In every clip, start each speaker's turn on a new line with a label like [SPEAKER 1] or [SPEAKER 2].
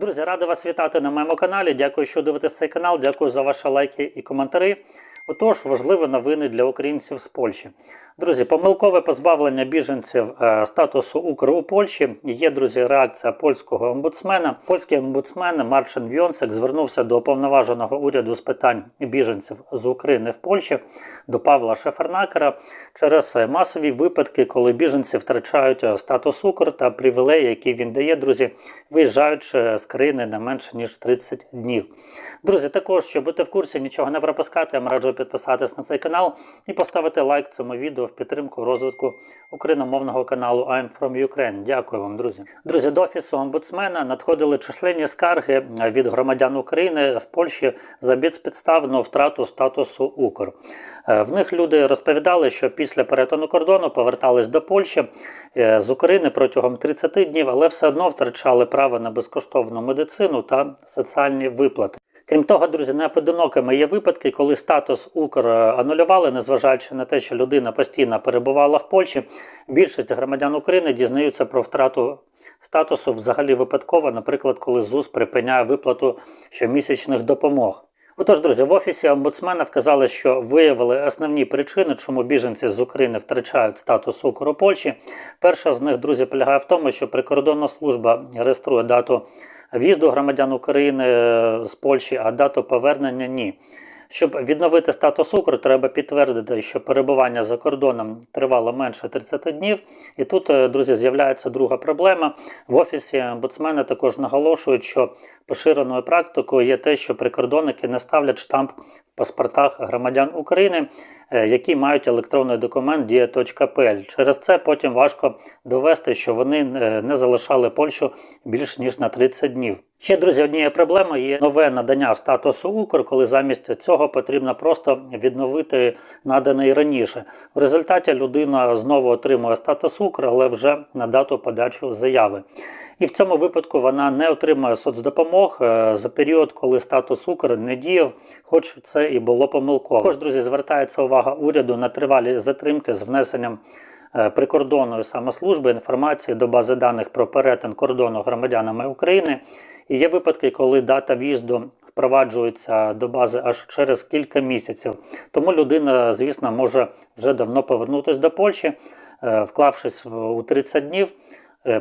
[SPEAKER 1] Друзі, радий вас вітати на моєму каналі. Дякую, що дивитесь цей канал. Дякую за ваші лайки і коментарі. Отож, важливі новини для українців з Польщі. Друзі, помилкове позбавлення біженців е, статусу Укр у Польщі. Є, друзі, реакція польського омбудсмена. Польський омбудсмен Марчин Вьонсек звернувся до уповноваженого уряду з питань біженців з України в Польщі до Павла Шефернакера через е, масові випадки, коли біженці втрачають е, статус Укр та привілеї, які він дає, друзі, виїжджаючи з країни на менше ніж 30 днів. Друзі, також, щоб бути в курсі, нічого не пропускати, я вам раджу підписатись на цей канал і поставити лайк цьому відео в підтримку розвитку україномовного каналу I'm from Ukraine. Дякую вам, друзі. Друзі, до офісу омбудсмена надходили численні скарги від громадян України в Польщі за безпідставну втрату статусу Укр. Е, В них люди розповідали, що після перетину кордону повертались до Польщі е, з України протягом 30 днів, але все одно втрачали право на безкоштовну медицину та соціальні виплати. Крім того, друзі, неподинокими є випадки, коли статус Укр е, анулювали, незважаючи на те, що людина постійно перебувала в Польщі. Більшість громадян України дізнаються про втрату статусу взагалі випадково, наприклад, коли ЗУС припиняє виплату щомісячних допомог. Отож, друзі, в офісі омбудсмена вказали, що виявили основні причини, чому біженці з України втрачають статус Укр у Польщі. Перша з них, друзі, полягає в тому, що прикордонна служба реєструє дату в'їзду громадян України е, з Польщі, а дату повернення ні. Щоб відновити статус Укр, треба підтвердити, що перебування за кордоном тривало менше 30 днів. І тут, е, друзі, з'являється друга проблема. В офісі омбудсмена також наголошують, що поширеною практикою є те, що прикордонники не ставлять штамп паспортах громадян України, е, які мають електронний документ дія.пл. Через це потім важко довести, що вони е, не залишали Польщу більш ніж на 30 днів. Ще, друзі, однією проблемою є нове надання статусу Укр, коли замість цього потрібно просто відновити наданий раніше. В результаті людина знову отримує статус Укр, але вже на дату подачі заяви. І в цьому випадку вона не отримує соцдопомог е, за період, коли статус Укр не діяв, хоч це і було помилково. Також, друзі, звертається увага уряду на тривалі затримки з внесенням е, прикордонної самослужби інформації до бази даних про перетин кордону громадянами України. І є випадки, коли дата в'їзду впроваджується до бази аж через кілька місяців. Тому людина, звісно, може вже давно повернутися до Польщі, е, вклавшись у 30 днів,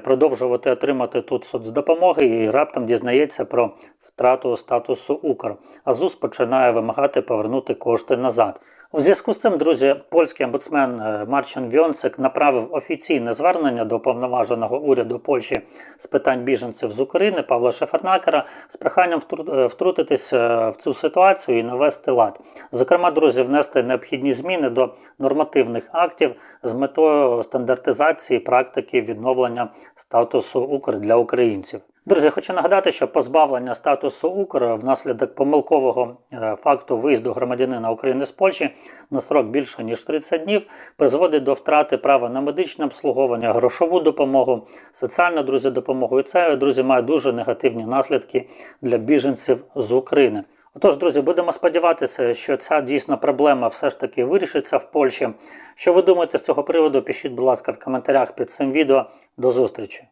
[SPEAKER 1] продовжувати отримати тут соцдопомоги і раптом дізнається про втрату статусу Укр. А ЗУС починає вимагати повернути кошти назад. У зв'язку з цим, друзі, польський омбудсмен е, Марчин Вьонцик направив офіційне звернення до повноваженого уряду Польщі з питань біженців з України Павла Шефернакера з проханням е, втрутитись е, в цю ситуацію і навести лад. Зокрема, друзі, внести необхідні зміни до нормативних актів з метою стандартизації практики відновлення статусу Укр для українців. Друзі, хочу нагадати, що позбавлення статусу Укр внаслідок помилкового е, факту виїзду громадянина України з Польщі на строк більше ніж 30 днів призводить до втрати права на медичне обслуговування, грошову допомогу, соціальну друзі допомогу. І це, друзі, має дуже негативні наслідки для біженців з України. Отож, друзі, будемо сподіватися, що ця дійсно проблема все ж таки вирішиться в Польщі. Що ви думаєте з цього приводу? Пишіть, будь ласка, в коментарях під цим відео. До зустрічі!